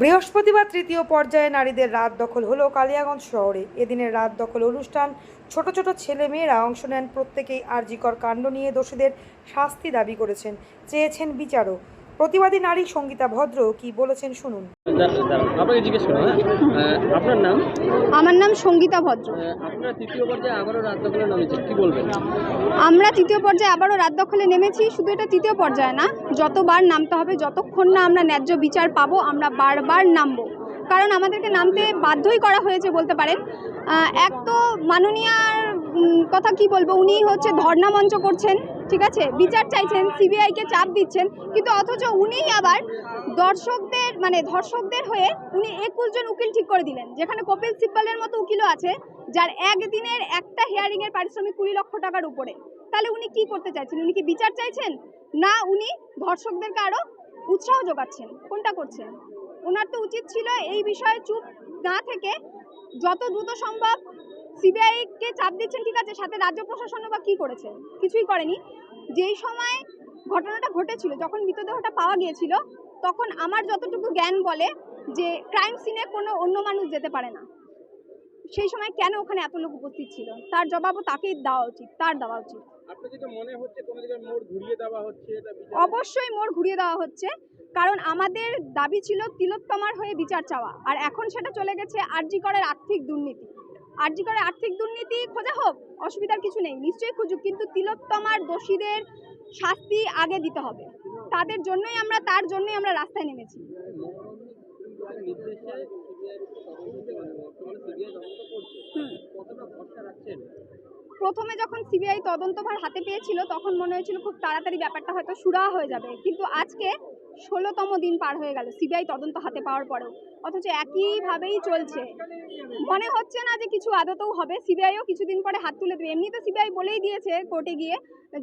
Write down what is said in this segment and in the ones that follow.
বৃহস্পতিবার তৃতীয় পর্যায়ে নারীদের রাত দখল হলো কালিয়াগঞ্জ শহরে। এদিনের রাত দখল অনুষ্ঠান, ছোট ছোট ছেলে মেয়েরা অংশ নেন প্রত্যেকেই আরজিকর কাণ্ড নিয়ে দোষীদের শাস্তি দাবি করেছেন, চেয়েছেন বিচারও প্রতিবাদী নারী সঙ্গীতা ভদ্র কি বলেছেন শুনুন। দাঁড়ান, দাঁড়ান। আপনাকে জিজ্ঞেস করো হ্যাঁ? আপনার নাম? আমার নাম সঙ্গীতা ভদ্র। আপনারা তৃতীয় পর্যায়ে আবারও রাত দখলে নামেছেন কি বলবেন? আমরা তৃতীয় পর্যায়ে আবারও রাত দখলে নেমেছি শুধু এটা তৃতীয় পর্যায়ে না যতবার নামতে হবে যতক্ষণ না আমরা ন্যায্য বিচার পাবো আমরা বারবার নামবো। কারণ আমাদেরকে নামতে বাধ্যই করা হয়েছে বলতে পারেন। এক তো মাননীয়ার কথা কি বলব উনি হচ্ছে ধর্ণা মঞ্চ করছেন। ঠিক আছে? বিচার চাইছেন, সিবিআইকে চাপ দিচ্ছেন, কিন্তু অথচ উনিই আবার দর্শকদের মানে ধর্ষকদের হয়ে উনি একুশ জন উকিল ঠিক করে দিলেন, যেখানে কপিল সিব্বলের মতো উকিলও আছে, যার একদিনের একটা হিয়ারিংয়ের পারিশ্রমিক কুড়ি লক্ষ টাকার উপরে। তাহলে উনি কি করতে চাইছেন? উনি কি বিচার চাইছেন? না উনি ধর্ষকদেরকে আরও উৎসাহ যোগাচ্ছেন? কোনটা করছেন? ওনার তো উচিত ছিল এই বিষয়ে চুপ না থেকে যত দ্রুত সম্ভব সিবিআইকে চাপ দিচ্ছেন ঠিক আছে সাথে রাজ্য প্রশাসনও বা কী করেছে? কিছুই করেনি। যেই সময় ঘটনাটা ঘটেছিল যখন মৃতদেহটা পাওয়া গিয়েছিল তখন আমার যতটুকু জ্ঞান বলে যে ক্রাইম সিনে কোনো অন্য মানুষ যেতে পারে না। সেই সময় কেন ওখানে এত লোক উপস্থিত ছিল? তার জবাবও তাকেই দেওয়া উচিত তার দেওয়া উচিত। অবশ্যই মোড় ঘুরিয়ে দেওয়া হচ্ছে কারণ আমাদের দাবি ছিল তিলোত্তমার হয়ে বিচার চাওয়া আর এখন সেটা চলে গেছে আরজি করার আর্থিক দুর্নীতি। আরজি করে আর্থিক দুর্নীতি খোঁজা হোক, অসুবিধার কিছু নেই। নিশ্চয়ই খুঁজুক, কিন্তু তিলোত্তমার দোষীদের শাস্তি আগে দিতে হবে। তাদের জন্যই আমরা, তার জন্যই আমরা রাস্তায় নেমেছি। হুম। প্রথমে যখন সিবিআই তদন্তভার হাতে পেয়েছিল তখন মনে হয়েছিল খুব তাড়াতাড়ি ব্যাপারটা হয়তো সুরাহা হয়ে যাবে। কিন্তু আজকে ষোলোতম দিন পার হয়ে গেল সিবিআই তদন্ত হাতে পাওয়ার পরেও। অথচ একইভাবেই চলছে। মনে হচ্ছে না যে কিছু আদতেও হবে। সিবিআইও কিছুদিন পরে হাত তুলে দেবে। এমনি তো সিবিআই বলেই দিয়েছে কোর্টে গিয়ে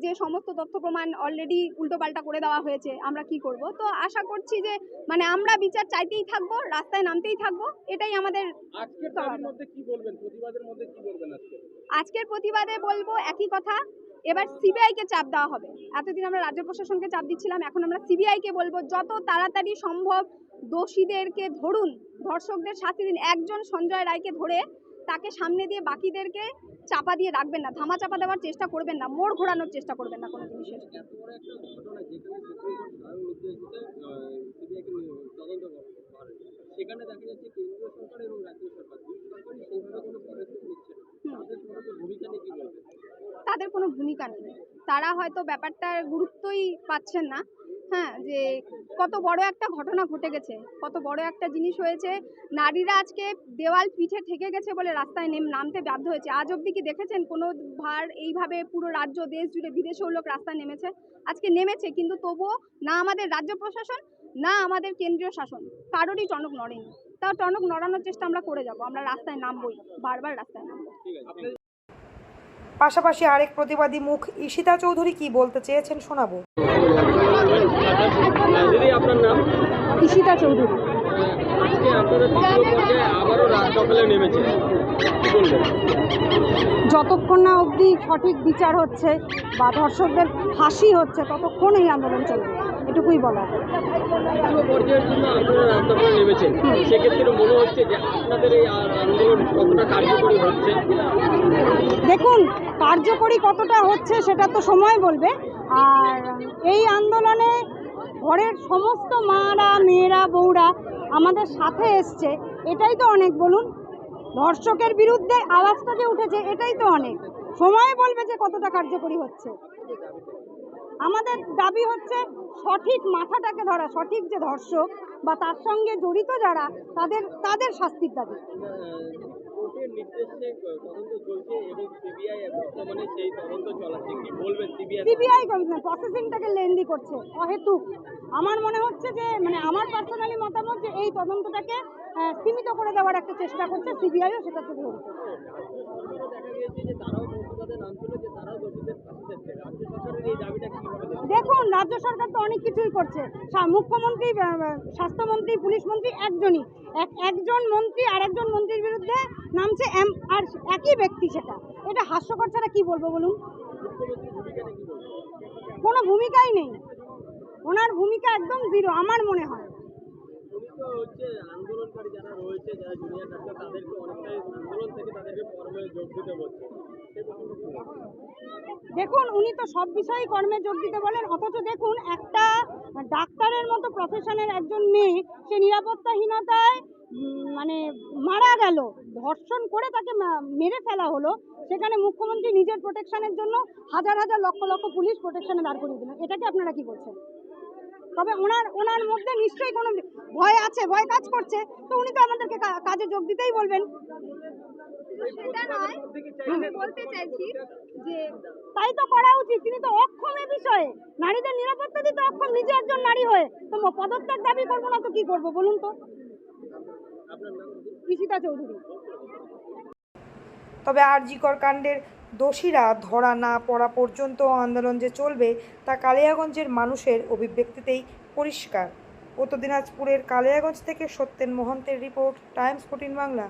যে সমস্ত তথ্য প্রমাণ অলরেডি উল্টোপাল্টা করে দেওয়া হয়েছে আমরা কি করব? তো আশা করছি যে মানে আমরা বিচার চাইতেই থাকব রাস্তায় নামতেই থাকব এটাই আমাদের কি বলবেন? প্রতিবাদের মধ্যে কি বলবেন আজকে? আজকের প্রতিবাদে বলব একই কথা। এবার সিবিআইকে চাপ দেওয়া হবে। এতদিন আমরা রাজ্য প্রশাসনকে চাপ দিচ্ছিলাম, এখন আমরা সিবিআইকে বলব যত তাড়াতাড়ি সম্ভব দোষীদেরকে ধরুন, ধর্ষকদের শাস্তি দিন। একজন সঞ্জয় রায়কে ধরে তাকে সামনে দিয়ে বাকিদেরকে চাপা দিয়ে রাখবেন না ধামা চাপা দেওয়ার চেষ্টা করবেন না, মোড় ঘোরানোর চেষ্টা করবেন না কোনো জিনিসের। সেখানে দেখা যাচ্ছে কেন্দ্রীয় সরকার এবং রাজ্য সরকার দুই সরকারই সেইভাবে কোনো পদক্ষেপ নিচ্ছে না। ভূমিকা তাদের কোনো ভূমিকা নেই। তারা হয়তো ব্যাপারটার গুরুত্বই পাচ্ছেন না। হ্যাঁ যে কত বড় একটা ঘটনা ঘটে গেছে। কত বড় একটা জিনিস হয়েছে। নারীরা আজকে দেওয়াল পিঠে ঠেকে গেছে বলে রাস্তায় নেম নামতে বাধ্য হয়েছে। আজ অবধি কি দেখেছেন কোনো ভার এইভাবে পুরো রাজ্য দেশ জুড়ে বিদেশেও লোক রাস্তায় নেমেছে? আজকে নেমেছে কিন্তু তবুও না আমাদের রাজ্য প্রশাসন না আমাদের কেন্দ্রীয় শাসন। কারোরই টনক নড়েনি। তাও টনক নড়ানোর চেষ্টা আমরা করে যাব। আমরা রাস্তায় নামবই বারবার রাস্তায় নামবো ঠিক আছে আপনার পাশাপাশি আরেক প্রতিবাদী মুখ ঈশিতা চৌধুরী কি বলতে চেয়েছেন শোনাবো। দিদি আপনার নাম? ঈশিতা চৌধুরী। আজকে আপনারা তৃতীয় পর্যায়ে আবারও রাত দখলে নেমেছে। যতক্ষণ না অবধি সঠিক বিচার হচ্ছে বা ধর্ষকদের ফাঁসি হচ্ছে ততক্ষণ এই আন্দোলন চলবে। এটুকুই বলা মনে দেখুন কার্যকরী কতটা হচ্ছে সেটা তো সময় বলবে। আর এই আন্দোলনে ঘরের সমস্ত মারা, মেয়েরা, বউরা আমাদের সাথে এসছে। এটাই তো অনেক, বলুন। ধর্ষকের বিরুদ্ধে আওয়াজটা যে উঠেছে, এটাই তো অনেক। সময় বলবে যে কতটা কার্যকরী হচ্ছে। আমাদের দাবি হচ্ছে সঠিক মাথাটাকে ধরা, সঠিক যে ধর্ষক বা তার সঙ্গে জড়িত যারা, তাদের তাদের শাস্তির দাবি। কোর্টের নির্দেশে তদন্ত চলছে এবং সিবিআই বর্তমানে সেই তদন্ত চলাচ্ছে। কি বলবেন সিবিআই? সিবিআই প্রসেসিংটাকে লেন্দি করছে অহেতুক। আমার মনে হচ্ছে যে মানে আমার পার্সোনালি মতামত যে এই তদন্তটাকে সীমিত করে দেওয়ার একটা চেষ্টা করছে সিবিআইও সেটাতে ধরছে দেখা রাজ্য সরকার তো অনেক কিছুই করছে। মুখ্যমন্ত্রী স্বাস্থ্যমন্ত্রী, পুলিশ মন্ত্রী একজনই। এক একজন মন্ত্রী আর একজন মন্ত্রীর বিরুদ্ধে নামছে এম আর একই ব্যক্তি সেটা। এটা হাস্যকর ছাড়া কী বলব বলুন? কোনো ভূমিকাই নেই। ওনার ভূমিকা একদম জিরো আমার মনে হয়। হচ্ছে আন্দোলনকারী যারা রয়েছে, যারা ডাক্তার, তাদেরকে অনেকটাই আন্দোলন থেকে তাদেরকে যোগ দিতে বলছে? দেখুন, উনি তো সব বিষয়েই কর্মে যোগ দিতে বলেন, অথচ দেখুন, একটা ডাক্তারের মতো প্রফেশনের একজন মেয়ে, সে নিরাপত্তাহীনতায় মানে মারা গেল, ধর্ষণ করে তাকে মেরে ফেলা হলো, সেখানে মুখ্যমন্ত্রী নিজের প্রোটেকশনের জন্য হাজার হাজার লক্ষ লক্ষ পুলিশ প্রোটেকশনে দাঁড় করিয়ে দিলেন। এটাকে আপনারা কি করছেন তবে ওনার ওনার মধ্যে নিশ্চয়ই কোনো ভয় আছে ভয় কাজ করছে। তো উনি তো আমাদেরকে কা- কাজে যোগ দিতেই বলবেন। সেটা নয় আমি বলতে চাইছি যে তাই তো করা উচিত। তিনি তো অক্ষম এ বিষয়ে। নারীদের নিরাপত্তা দিতে অক্ষম নিজে একজন নারী হয়ে। তো পদত্যাগ দাবি করব না তো কি করব বলুন তো? আপনার নাম কি? ঈশিতা চৌধুরী। তবে আরজিকর কাণ্ডের দোষীরা ধরা না পড়া পর্যন্ত আন্দোলন যে চলবে তা কালিয়াগঞ্জের মানুষের অভিব্যক্তিতেই পরিষ্কার। উত্তর দিনাজপুরের কালিয়াগঞ্জ থেকে সত্যেন মোহন্তের রিপোর্ট, টাইমস ফোর্টিন বাংলা।